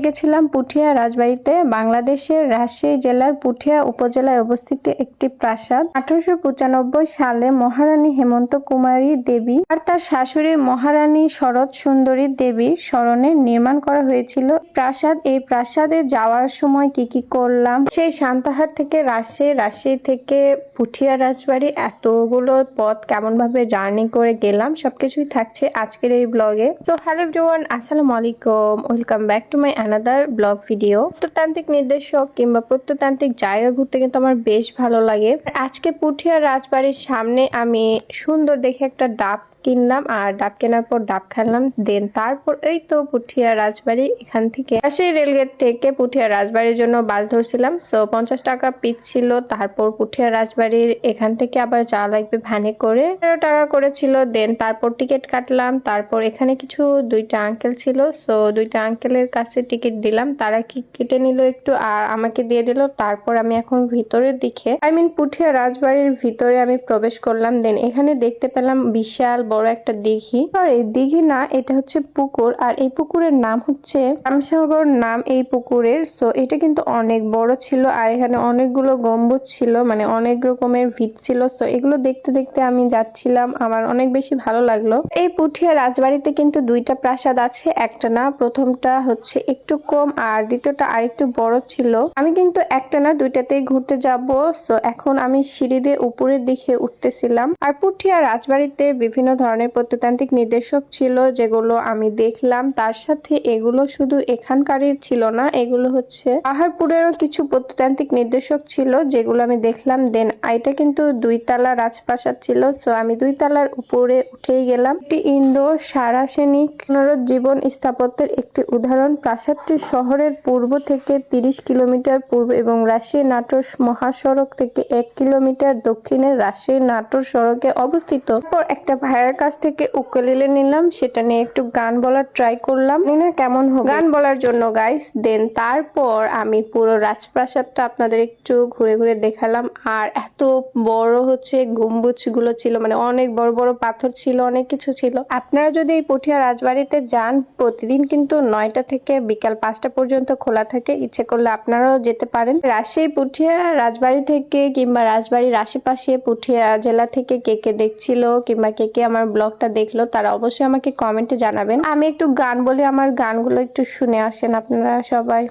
গেছিলাম পুঠিয়া রাজবাড়িতে, বাংলাদেশের রাজশাহী জেলার পুঠিয়া উপজেলায় অবস্থিত একটি প্রাসাদ। আঠারোশো পঁচানব্বই সালে মহারানী হেমন্ত কুমারী দেবী আর তার শাশুড়ি মহারানী শরৎ সুন্দরী দেবীর স্মরণে নির্মাণ করা হয়েছিল। প্রাসাদ, এই প্রাসাদে যাওয়ার সময় কি কি করলাম? সেই সান্তাহার থেকে রাজশাহী রাজশাহী থেকে পুঠিয়া রাজবাড়ি, এতগুলো পথ কেমন ভাবে জার্নি করে গেলাম, সবকিছুই থাকছে আজকের এই ব্লগে। তো হ্যালো এভরিওয়ান, আসসালামু আলাইকুম, welcome back to my another blog video প্রত্নতান্ত্রিক নির্দেশক কিংবা প্রত্নতান্ত্রিক জায়গা ঘুরতে কিন্তু আমার বেশ ভালো লাগে। আজকে পুঠিয়া রাজবাড়ির সামনে আমি সুন্দর দেখে একটা ডাব কিনলাম আর ডাব কেনার পর ডাব খেলাম দেন তারপর এই তো পুঠিয়া রাজবাড়ি এখান থেকে। সেই রেলগেট থেকে পুঠিয়া রাজবাড়ির জন্য বাস ধরছিলাম সো পঞ্চাশ টাকা পিচ ছিল, তারপর পুঠিয়া রাজবাড়ির এখান থেকে আবার যাওয়া লাগবে ভ্যানে করে। তেরো টাকা করেছিল দেন তারপর টিকিট কাটলাম, তারপর এখানে কিছু দুইটা আঙ্কেল ছিল সো দুইটা আঙ্কেলের কাছে টিকিট দিলাম, তারা কি কেটে নিল একটু, আর আমাকে দিয়ে দিল। তারপর আমি এখন ভিতরের দিকে আই মিন পুঠিয়া রাজবাড়ির ভিতরে আমি প্রবেশ করলাম। দেন এখানে দেখতে পেলাম বিশাল বড় একটা দিঘি। সরি দিঘি না, এটা হচ্ছে পুকুর, আর এই পুকুরের নাম হচ্ছে রামসাগর নাম এই পুকুরের। সো এটা কিন্তু অনেক বড় ছিল, আর এখানে অনেকগুলো গম্বুজ ছিল মানে অনেক রকমের ভিত ছিল। সো এগুলো দেখতে দেখতে আমি যাচ্ছিলাম, আমার অনেক বেশি ভালো লাগল। এই পুঠিয়া রাজবাড়িতে কিন্তু দুইটা প্রাসাদ আছে, একটা না, প্রথমটা হচ্ছে একটু কম আর দ্বিতীয়টা আরেকটু বড় ছিল। আমি কিন্তু একটা না দুইটাতেই ঘুরতে যাব। সো এখন আমি সিঁড়ি দিয়ে উপরের দিকে উঠতেছিলাম। আর পুঠিয়া রাজবাড়িতে বিভিন্ন ধরনের প্রত্নতান্ত্রিক নির্দেশক ছিল যেগুলো আমি দেখলাম। তার সাথে এগুলো শুধু এখানকারই ছিল না, এগুলো হচ্ছে পাহাড়পুরেরও কিছু প্রত্নতান্ত্রিক নির্দেশক ছিল যেগুলো আমি দেখলাম। দেন এটা কিন্তু দুই তালা রাজপ্রাসাদ ছিল। সো আমি দুই তালার উপরে উঠেই গেলাম। একটি ইন্দো সারাসেনিক পুনরুজ্জীবন স্থাপত্যের একটি উদাহরণ। প্রাসাদটি শহরের পূর্ব থেকে তিরিশ কিলোমিটার পূর্ব এবং রাজশাহী নাটোর মহাসড়ক থেকে এক কিলোমিটার দক্ষিণে রাজশাহী নাটোর সড়কে অবস্থিত। তারপর একটা ভাইয়ের কাছ থেকে উকেলিলে নিলাম, সেটা নিয়ে একটু গান বলার ট্রাই করলাম। না কেমন হবে? গান বলার জন্য গাইস দেন তারপর আমি পুরো রাজপ্রাসাদটা আপনাদের একটু ঘুরে ঘুরে দেখালাম। আর এত বড় হচ্ছে গম্বুজগুলো ছিল মানে অনেক বড় বড় পাথর ছিল, অনেক কিছু ছিল। আপনারা যদি এই পুঠিয়া রাজবাড়িতে যান, প্রতিদিন কিন্তু নয়টা থেকে বিকাল পাঁচটা পর্যন্ত খোলা থাকে। ইচ্ছে করলে আপনারাও যেতে পারেন। রাজশাহী, পুঠিয়া, রাজবাড়ি থেকে কিংবা রাজবাড়ির আশেপাশে পুঠিয়া জেলা থেকে কে কে দেখছিল কিংবা কে কে আমার ব্লগটা দেখল, তারা অবশ্যই আমাকে কমেন্টে জানাবেন। আমি একটু গান বলে, আমার গানগুলো একটু শুনে আসেন আপনারা সবাই।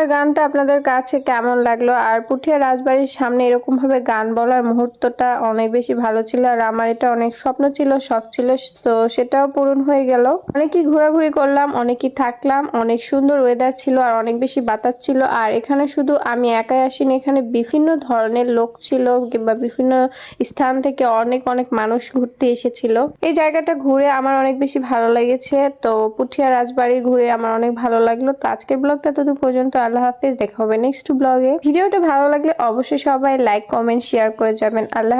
আমার গানটা আপনাদের কাছে কেমন লাগল? আর পুঠিয়া রাজবাড়ির সামনে এরকম ভাবে গান বলার মুহূর্তটা অনেক বেশি ভালো ছিল, আর আমার এটা অনেক স্বপ্ন ছিল, শখ ছিল, তো সেটাও পূরণ হয়ে গেল। অনেকই ঘোরাঘুরি করলাম, অনেকই থাকলাম, অনেক সুন্দর ওয়েদার ছিল, আর অনেক বেশি বাতাস ছিল, আর এখানে শুধু আমি একাই আসিনি, এখানে বিভিন্ন ধরনের লোক ছিল, কিংবা বিভিন্ন স্থান থেকে অনেক অনেক মানুষ ঘুরতে এসেছিল। এই জায়গাটা ঘুরে আমার অনেক বেশি ভালো লেগেছে, তো পুঠিয়া রাজবাড়ি ঘুরে আমার অনেক ভালো লাগল। তো আজকের ব্লগটা তত পর্যন্ত আল্লাহ হাফিজ, দেখা হবে নেক্সট ব্লগে ভিডিওটা ভালো লাগলে অবশ্যই সবাই লাইক কমেন্ট শেয়ার করে যাবেন আল্লাহ।